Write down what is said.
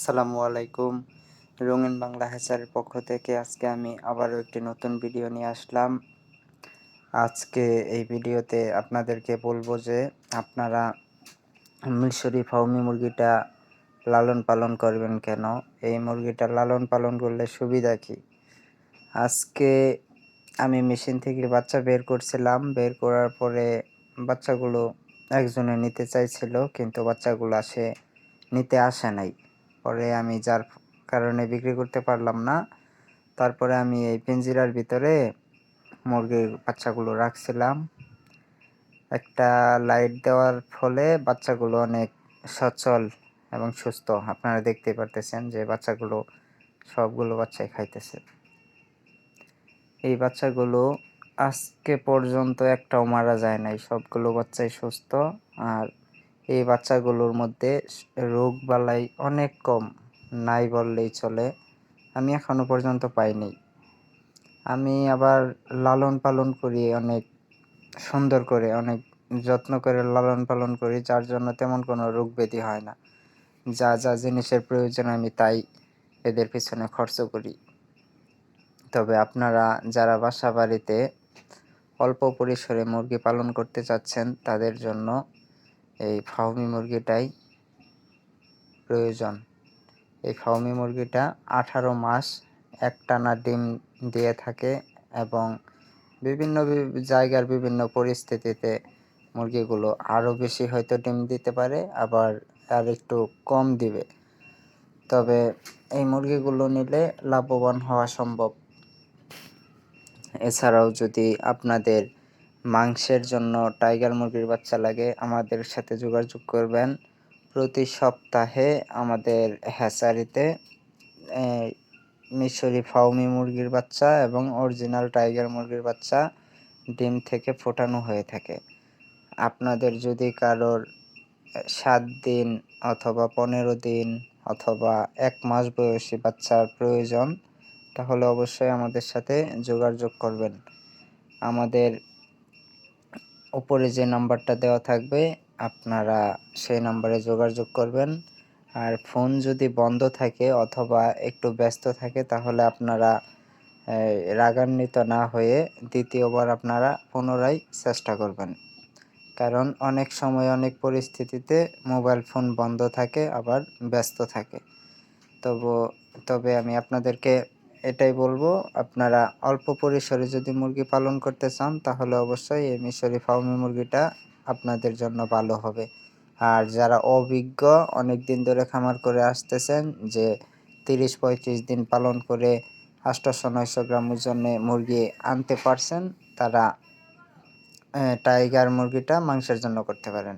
আসসালামু আলাইকুম। রঙিন বাংলা হ্যাচারের পক্ষ থেকে আজকে আমি আবারও একটি নতুন ভিডিও নিয়ে আসলাম। আজকে এই ভিডিওতে আপনাদেরকে বলব যে আপনারা মিশরি ফাউমি মুরগিটা লালন পালন করবেন কেন? এই মুরগিটা লালন পালন করলে সুবিধা কি? আজকে আমি মেশিন থেকে বাচ্চা বের করছিলাম। বের করার পরে বাচ্চাগুলো একজনে নিতে চাইছিল, কিন্তু বাচ্চাগুলো আসে, নিতে আসে নাই। পরে আমি যার কারণে বিক্রি করতে পারলাম না, তারপরে আমি এই পিঞ্জিরার ভিতরে মুরগির বাচ্চাগুলো রাখছিলাম। একটা লাইট দেওয়ার ফলে বাচ্চাগুলো অনেক সচল এবং সুস্থ। আপনারা দেখতে পারতেছেন যে বাচ্চাগুলো, সবগুলো বাচ্চাই খাইতেছে। এই বাচ্চাগুলো আজকে পর্যন্ত একটাও মারা যায় নাই। সবগুলো বাচ্চাই সুস্থ আর এই বাচ্চাগুলোর মধ্যে রোগ বালাই অনেক কম, নাই বললেই চলে। আমি এখনও পর্যন্ত পাইনি। আমি আবার লালন পালন করি অনেক, সুন্দর করে, অনেক যত্ন করে লালন পালন করি, যার জন্য তেমন কোনো রোগ ব্যাধি হয় না। যা যা জিনিসের প্রয়োজন আমি তাই এদের পিছনে খরচ করি। তবে আপনারা যারা বাসা বাড়িতে অল্প পরিসরে মুরগি পালন করতে চাচ্ছেন, তাদের জন্য এই ফাউমি মুরগিটাই প্রয়োজন। এই ফাউমি মুরগিটা আঠারো মাস একটানা ডিম দিয়ে থাকে এবং বিভিন্ন জায়গার বিভিন্ন পরিস্থিতিতে মুরগিগুলো আরও বেশি হয়তো ডিম দিতে পারে, আবার আর একটু কম দিবে। তবে এই মুরগিগুলো নিলে লাভবান হওয়া সম্ভব। এছাড়াও যদি আপনাদের মাংসের জন্য টাইগার মুরগির বাচ্চা লাগে, আমাদের সাথে যোগাযোগ করবেন। প্রতি সপ্তাহে আমাদের হ্যাচারিতে মিশরি ফাউমি মুরগির বাচ্চা এবং অরিজিনাল টাইগার মুরগির বাচ্চা ডিম থেকে ফোটানো হয়ে থাকে। আপনাদের যদি কারোর সাত দিন অথবা পনেরো দিন অথবা এক মাস বয়সী বাচ্চার প্রয়োজন, তাহলে অবশ্যই আমাদের সাথে যোগাযোগ করবেন। আমাদের উপরে যে নাম্বারটা দেওয়া থাকবে, আপনারা সেই নাম্বারে যোগাযোগ করবেন। আর ফোন যদি বন্ধ থাকে অথবা একটু ব্যস্ত থাকে, তাহলে আপনারা রাগান্বিত না হয়ে দ্বিতীয়বার আপনারা পুনরায় চেষ্টা করবেন। কারণ অনেক সময় অনেক পরিস্থিতিতে মোবাইল ফোন বন্ধ থাকে, আবার ব্যস্ত থাকে। তবু, তবে আমি আপনাদেরকে এটাই বলব, আপনারা অল্প পরিসরে যদি মুরগি পালন করতে চান, তাহলে অবশ্যই এই মিশরি ফার্মি মুরগিটা আপনাদের জন্য ভালো হবে। আর যারা অভিজ্ঞ অনেক দিন ধরে খামার করে আসতেছেন, যে তিরিশ পঁয়ত্রিশ দিন পালন করে আষ্টশো নয়শো গ্রাম ওজনে মুরগি আনতে পারছেন, তারা টাইগার মুরগিটা মাংসের জন্য করতে পারেন।